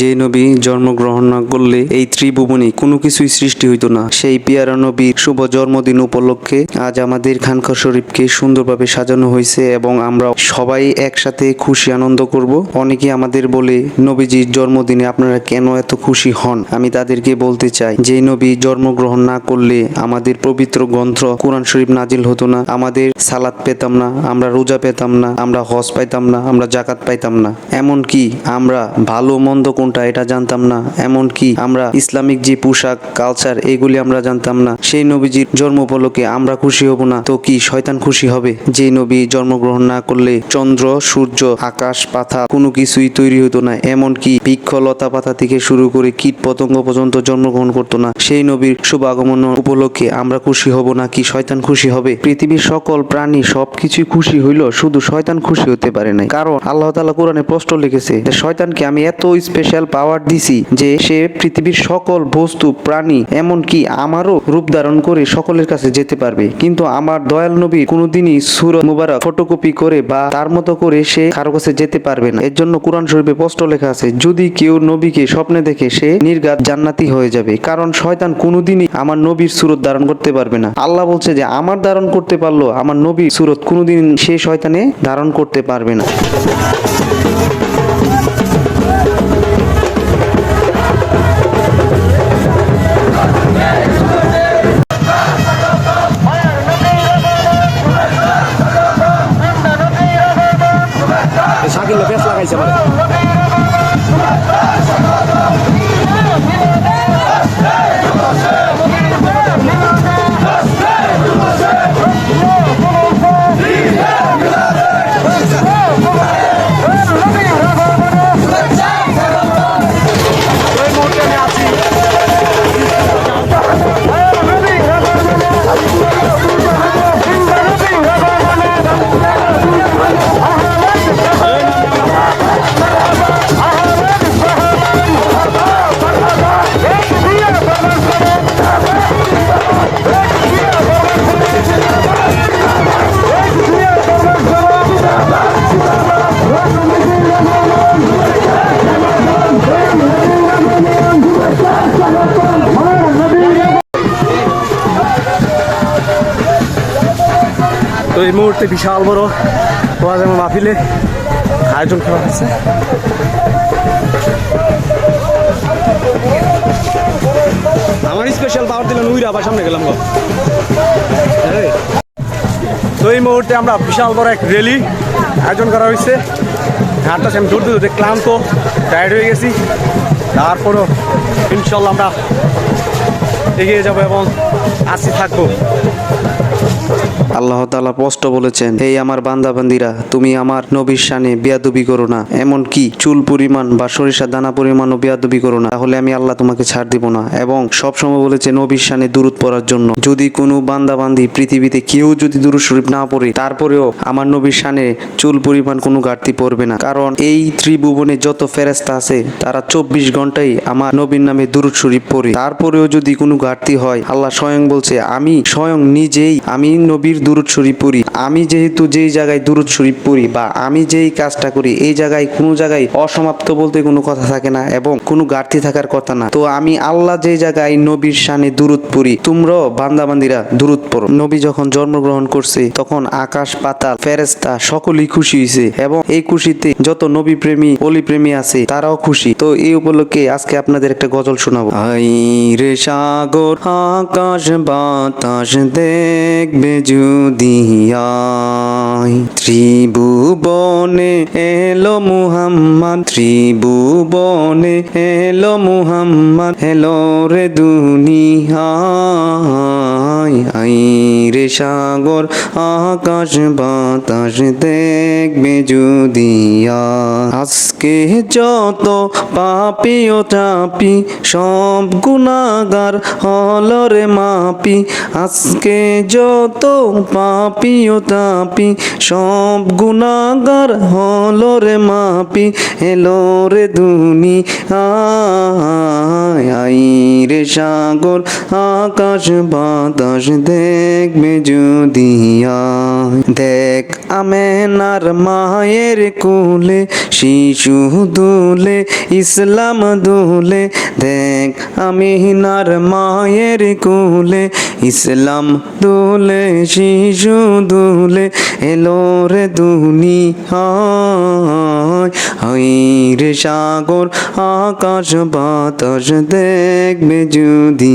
যে নবী জন্মগ্রহণ না করলে এই ত্রিভুবনে কোনো কিছুই সৃষ্টি হইতো না। সেই পিয়ারা নবীর শুভ জন্মদিন উপলক্ষে আজ আমাদের খানকা শরীফকে সুন্দরভাবে সাজানো হয়েছে এবং আমরা সবাই একসাথে খুশি আনন্দ করব। অনেকে আমাদের বলে, নবীজির জন্মদিনে আপনারা কেন এত খুশি হন? আমি তাদেরকে বলতে চাই, যে নবী জন্মগ্রহণ না করলে আমাদের পবিত্র গ্রন্থ কোরআন শরীফ নাজিল হতো না। আমাদের সালাদ পেতাম না, আমরা রোজা পেতাম না, আমরা হজ পাইতাম না, আমরা জাকাত পাইতাম না। এমন কি আমরা ভালো মন্দ কোনটা এটা জানতাম না। এমন কি আমরা ইসলামিক যে পোশাক কালচার এগুলি আমরা জানতাম না। সেই নবীজির জন্ম উপলক্ষে আমরা খুশি হব না। তো কি শয়তান খুশি হবে? যে নবী জন্মগ্রহণ না করলে চন্দ্র, সূর্য, আকাশ, পাতা কোনো কিছুই তৈরি হতো না। এমন কি বৃক্ষ, লতা পাতা থেকে শুরু করে কীট পতঙ্গ পর্যন্ত জন্মগ্রহণ করতো না। সেই নবীর শুভ আগমন উপলক্ষে আমরা খুশি হব না কি শয়তান খুশি হবে? পৃথিবীর সকল প্রাণী সবকিছুই খুশি হইল শুধু শয়তান খুশি হতে পারে না কারণ আল্লাহ তাআলা কোরআনে প্রশ্ন লিখেছে যে, শয়তানকে আমি এত স্পেশাল পাওয়ার দিছি যে সে পৃথিবীর সকল বস্তু, প্রাণী, এমনকি আমারও রূপ ধারণ করে সকলের কাছে যেতে পারবে। কিন্তু আমার দয়াল নবী কোনোদিনই সুর মুবারক ফটোকপি করে বা তার মতো করে সে কারও কাছে যেতে পারবে না। এর জন্য কোরআন শরীফে স্পষ্ট লেখা আছে, যদি কেউ নবীকে স্বপ্নে দেখে, সে নির্গাত জান্নাতি হয়ে যাবে। কারণ শয়তান কোনোদিনই আমার নবীর সুরত ধারণ করতে পারবে না। আল্লাহ বলছে যে, আমার ধারণ করতে পারল আমার নবীর সুরত কোনোদিন সে শয়তানে ধারণ করতে পারবে না। তো এই মুহূর্তে বিশাল বড় ওয়াজ এবং মাহফিলে আয়োজন করা হয়েছে। আমার স্পেশাল পাওয়ার দিলেন উইরা আবার সামনে গেলাম গো। তো এই মুহূর্তে আমরা বিশাল বড় এক র্যালি আয়োজন করা হয়েছে। হাটটা আমি দূর দূর ক্লান্ত টায়ার্ড হয়ে গেছি। তারপরও ইনশাল্লাহ আমরা এগিয়ে যাব এবং আসি থাকব। আল্লাহ তাআলা স্পষ্ট বলেছেন এই আমার বান্দা বান্দিরা তুমি আমার নবীর শানে বিয়াদবি করো না। এমন কি, চুল পরিমাণ বা সরিষা দানা পরিমাণও বিয়াদবি করো না। তাহলে আমি আল্লাহ তোমাকে ছাড় দিব না। এবং সব সময় বলেছে, নবীর শানে দূরত পড়ার জন্য। যদি কোনো বান্দা বান্দি পৃথিবীতে কেউ যদি দুরুদ শরীফ না পড়ে, তারপরেও আমার নবীর শানে চুল পরিমাণ কোনো ঘাটতি পড়বে না। কারণ এই ত্রিভুবনে যত ফেরেস্তা আছে, তারা চব্বিশ ঘন্টাই আমার নবীর নামে দুরুদ শরীফ পড়ে। তারপরেও যদি কোনো ঘাটতি হয়, আল্লাহ স্বয়ং বলছে, আমি স্বয়ং নিজেই, আমি নবীর দুরুদ শরীফ পড়ি। আমি যেহেতু যেই জায়গায় দুরুদ শরীফ পড়ি বা আমি যেই কাজটা করি, এই জায়গায় কোনো জায়গায় অসমাপ্ত বলতে কোনো কথা থাকে না এবং কোনো ঘাটতি থাকার কথা না। তো আমি আল্লাহ যে জায়গায় নবীর শানে দুরুদ পড়ি, তোমরাও বান্দাবান্দিরা দুরুদ পড়ো। নবী যখন জন্মগ্রহণ করছে, তখন আকাশ, পাতাল ফেরেস্তা সকলেই খুশি হয়েছে এবং এই খুশিতে যত নবী প্রেমী, অলি প্রেমী আছে, তারাও খুশি। তো এই উপলক্ষে আজকে আপনাদের একটা গজল শোনাবো। রে সাগর, আকাশ, বাতাস, দেখবে যদি আয় ত্রিভুবনে এলো মুহাম্মদ, ত্রিভুবনে এলো মুহাম্মদ, এলো রে দুনিয়ায়। আই রে সাগর, আকাশ বাতাস দেখবে যদি আজকে যত পাপি ও চাপি, সব গুণাগার হলরে মাপি। আজকে যত পাপি ও তাপি, সব গুণাগার হলো রে মাপি, এলো রে দুনি আই রে সাগর, আকাশ বাতাস দেখবে যদি দেখ আমেনার মায়ের কোলে, শিশু দুলে, ইসলাম দুলে, দেখ আমিনার মায়ের কোলে, ইসলাম দুলে, শিশু দুলে, এলো রে হাই রে সাগর, আকাশ বাতাস দেখবে যদি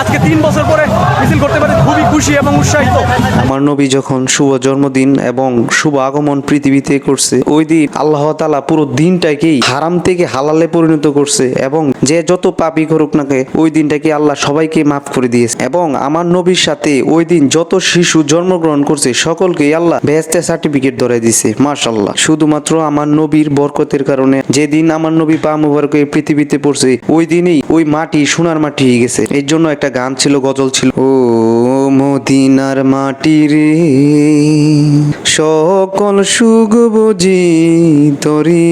আজকে তিন বছর পরে মিছিল করতে পারে, খুবই খুশি এবং উৎসাহিত। আমার নবী যখন শুভ জন্মদিন এবং শুভ আগমন পৃথিবীতে করছে, ওই দিন আল্লাহ তালা পুরো দিনটাকেই হারাম থেকে হালালে পরিণত করছে এবং যে যত পাপি করুক নাকে ওই দিনটাকে আল্লাহ সবাইকে মাফ করে দিয়েছে। এবং আমার নবীর সাথে ওই দিন যত শিশু জন্মগ্রহণ করছে সকলকে আল্লাহ বেহেস্তে সার্টিফিকেট ধরে দিছে মার্শাল্লাহ শুধুমাত্র আমার নবীর বরকতের কারণে যেদিন আমার নবী পা মুবারকে পৃথিবীতে পড়ছে, ওই দিনই ওই মাটি সোনার মাটি হয়ে গেছে। এর জন্য একটা গান ছিল গজল ছিল। ও মদিনার মাটি রে সকল সুখ বুঝি তরি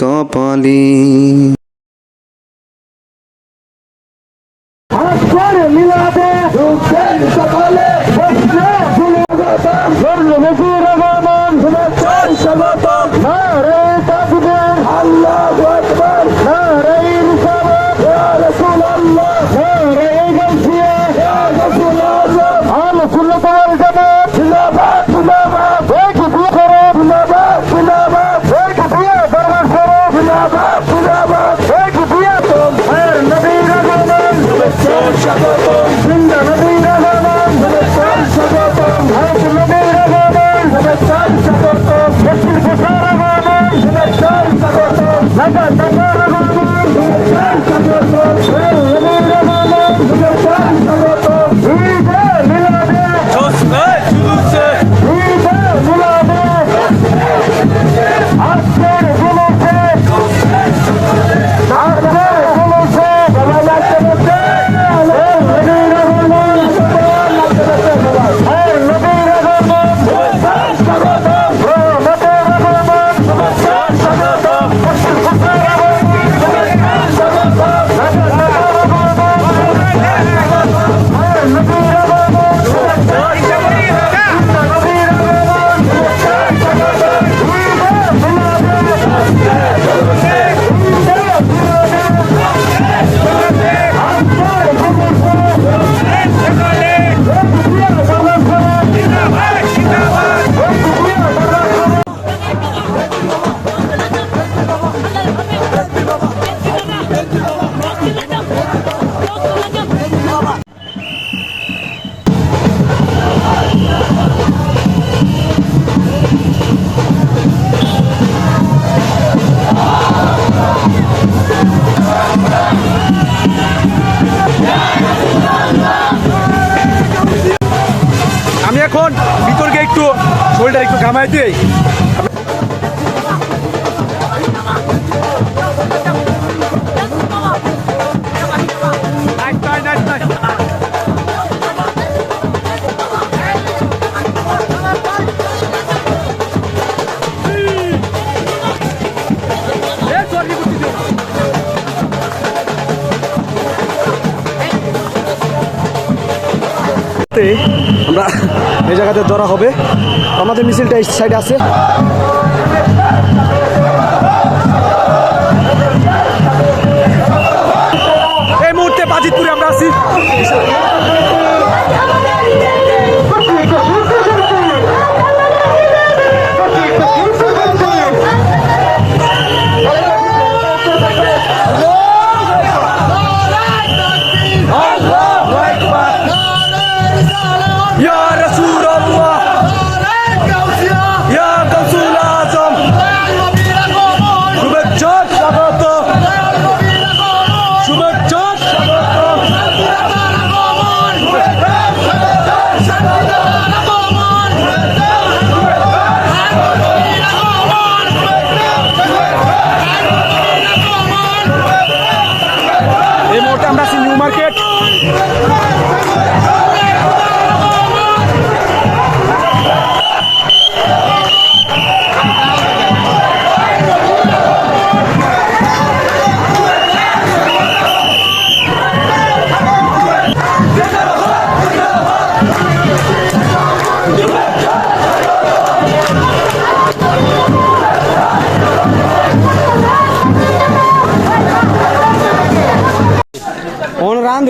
কপালি। দিই আমরা এই জায়গাতে ধরা হবে। আমাদের মিছিলটা এই সাইডে আছে।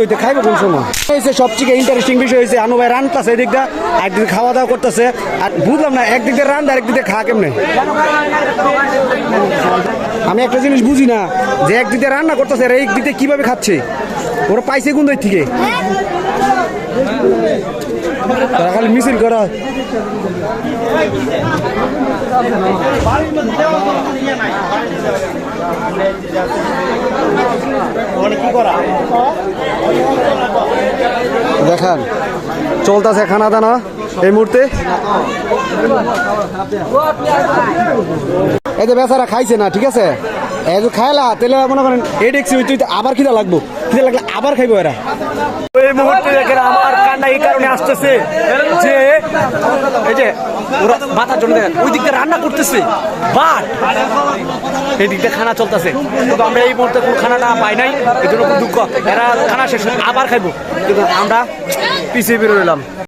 হইতে খাইবে কোন সময়? হয়েছে সবচেয়ে ইন্টারেস্টিং বিষয় হয়েছে, আনু ভাই রানতেছে এদিক আর একদিন খাওয়া দাওয়া করতেছে, আর বুঝলাম না, একদিক দিয়ে রান আরেক দিকে দিয়ে খা কেমনে? আমি একটা জিনিস বুঝি না, যে এক দিকে রান্না করতেছে, আর এই দিকে কীভাবে খাচ্ছে? ওরা পাইছে কোন দিক থেকে? তারা খালি মিছিল করা। দেখান, চলতেছে খানা দানা এই মুহূর্তে। এই যে বেচারা খাইছে না, ঠিক আছে? এই খাইলা তাহলে মনে করেন এই ওই তুই আবার খিদা লাগবো। খিদা লাগলে আবার খাইবো এরা। এই মুহূর্তে আমার এই কারণে আসতেছে যে, এই যে, ওরা মাথার জন্য দেখেন, ওই দিকটা রান্না করতেছে, বাট এই দিকটা খানা চলতেছে। কিন্তু আমরা এই মুহূর্তে কোনো খানা না পাই নাই এই জন্য খুব দুঃখ। এরা খানা শেষ আবার খাইব। কিন্তু আমরা পিছিয়ে বেরোলাম।